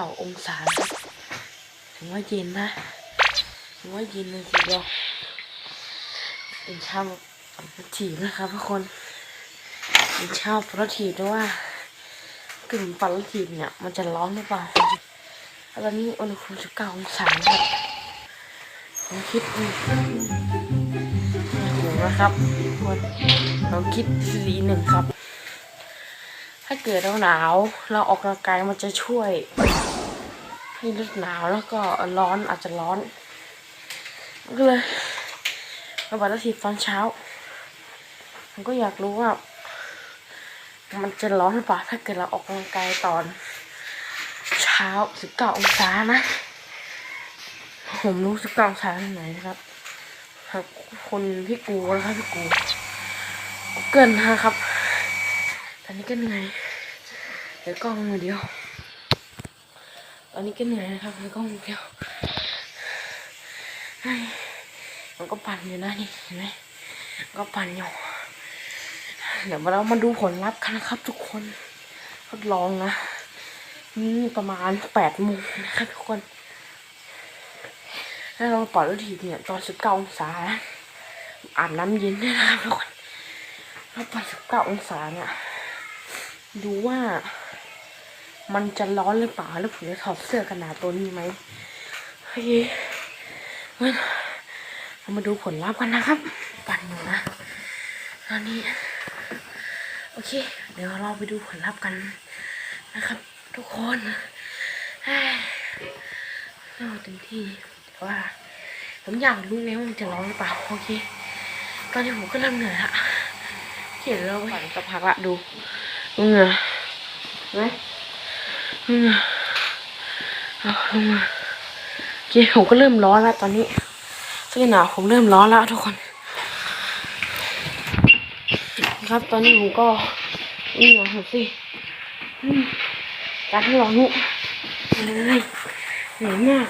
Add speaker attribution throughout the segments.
Speaker 1: าองศาครับถึงว่าเย็นนะถึงว่าเย็นเลยทีเดียวเป็นชาแบถีบนะครับทุกคนเป็นช้าปรถีบด้วยว่ากึ่งปรถีบเนี่ย มันจะร้อนหรือเปล่าแล้วตอนนี้อุณหภูมิ19องศาครับผมคิดอืมเดี๋ยวนะครับทุกคนเราคิดสีหนึ่งครับ ถ้าเกิดเราหนาว เราออกกำลังกายมันจะช่วย ให้ลดหนาวแล้วก็ร้อนอาจจะร้อนก็เลยมาบัตรทีตอนเช้า ผมก็อยากรู้ว่า มันจะร้อนหรือเปล่าถ้าเกิดเราออกกำลังกายตอน เช้าสิบเก้าองศานะ ผมรู้สิบเก้าองศาที่ไหนนะครับครับคนพี่กูนะครับพี่กูเกินนะครับ ตอนนี้ก็เหนื่อยเหลือกล้องมือเดียว ตอนนี้ก็เหนื่อยนะครับเหลือกล้องมือเดียวมันก็ปั่นอยู่นะนี่เห็นไหมมันก็ปั่นอยู่เดี๋ยวเรามาดูผลลัพธ์กันนะครับ ทุกคนทดลองนะนี่ประมาณแปดโมงนะครับทุกคนแล้วเราปล่อยรถถีบเนี่ยตอนสิบเก้าองศาอาบน้ำเย็นด้วยนะครับทุกคนแล้วตอนสิบเก้าองศาเนี่ยดูว่า มันจะร้อนหรือเปล่าแล้วผมจะถอดเสื้อกันหนาวตัวนี้ไหมเฮ้ยงั้นเรามาดูผลลัพธ์กันนะครับ ปั่นอยู่นะ ตอนนี้ โอเค เดี๋ยวเราไปดูผลลัพธ์กันนะครับ ทุกคนเฮ้ยเราเต็มที่แต่ว่าผมอยากรู้ไงว่ามันจะร้อนหรือเปล่าโอเค ตอนนี้ผมก็เริ่มเหนื่อยละเขียนแล้วปั่นสักพักละดูดูเหงื่อเห็นไหม เอาลงมาโอเคผมก็เริ่มร้อนแล้วตอนนี้เสื้อหนาวผมเริ่มร้อนแล้วทุกคน ครับตอนนี้ผมก็นี่เหรอเห็นสิอืมการที่ลองนุเลยเหนื่อยมาก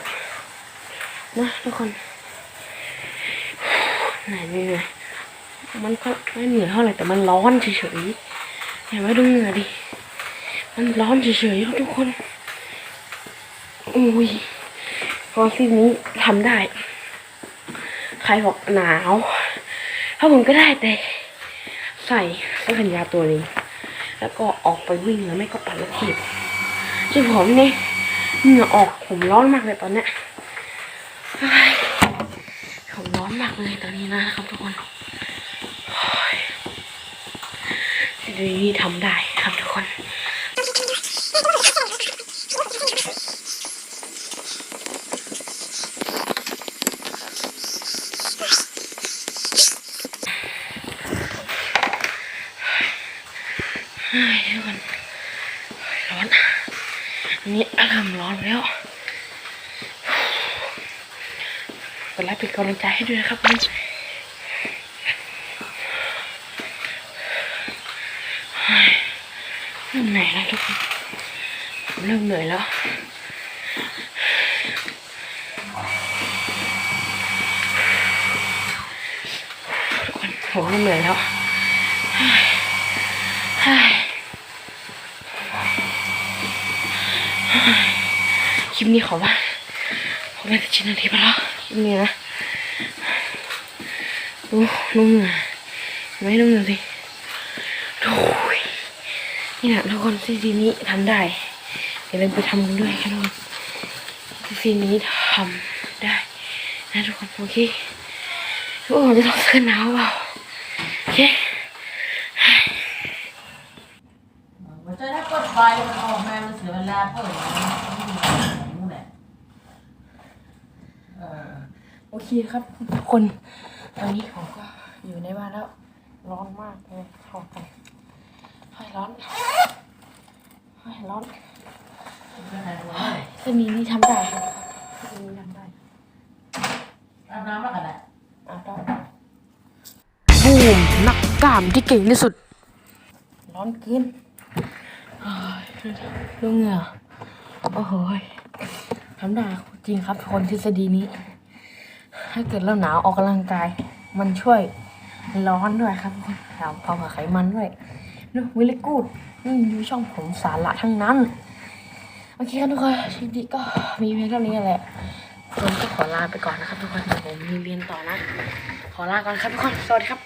Speaker 1: นะทุกคนเหนื่อยเหนื่อยมันก็ไม่เหนื่อยเท่าไหร่แต่มันร้อนเฉยๆเห็นไหมดูเหงื่อยดิ มันร้อนเฉยๆครับทุกคนอุ้ยพอซีนี้ทำได้ ใครบอกหนาวถ้าผมก็ได้แต่ใส่เสื้อแขนยาวตัวนึงแล้วก็ออกไปวิ่งแล้วไม่ก็ปั่นรถถีบที่ผมนี่เหงื่อออกผมร้อนมากเลยตอนเนี้ยเฮ้ยผมร้อนมากเลยตอนนี้นะครับทุกคนโอ้ยทีนี้ทำได้ครับทุกคน เฮ้ยทุกคนร้อนนนี้อารมณ์ร้อนแล้วกดไลค์เป็นกำลังใจให้ด้วยนะครับผมเฮ้ยเริ่มเหนื่อยแล้วทุกคนเริ่มเหนื่อยแล้วทุกคนผมเริ่มเหนื่อยแล้ว เฮ้ยค ลิปนี้ขอว่าขอเป็นชิ้นนาทีไปแล้วคลิปนี้นะดูดูเหงื่อเห็นไม่ดูเหงื่อสิโอยนี่แหละทุกคนซีซีนี้ทำได้อย่าลืมไปทำกันด้วยครับทุกคนซีซีนี้ทำได้นะทุกคนโอเคทุกคนจะต้องเสื้อหนาวเปล่าโอเค
Speaker 2: จะได้เปิดไฟมันออกมามันเสียเวลาเปิดมันนู่นแหละเออ
Speaker 1: โอเคครับทุกคนตอนนี้ผมก็อยู่ในบ้านแล้ว ร้อนมากเลยเข้าไปเฮ้ยร้อนเฮ้ยร้อน
Speaker 2: ไม่ให้ดูเลย
Speaker 1: จะมีนี่ทำได้ครับจะมีทำได้
Speaker 2: อาบน้ำแล้วกันแหละ
Speaker 1: อะได้บูมนักกล้ามที่เก่งที่สุด ร้อนเกินเฮ้ยดูเหงื่อโอ้โหยทำได้จริงครับคนทฤษฎีนี้ ถ้าเกิดเราหนาวออกกำลังกาย มันช่วยร้อนด้วยครับทุกคนแถมเผาไขมันด้วยนูวิลกูดนี่ดูช่องผมสาระทั้งนั้น โอเคครับทุกคนคลิปนี้ก็มีเพียงเท่านี้แหละผมก็ขอลาไปก่อนนะครับทุกคนเดี๋ยวผมมีเรียนต่อนะ ขอลาก่อนครับทุกคน สวัสดีครับ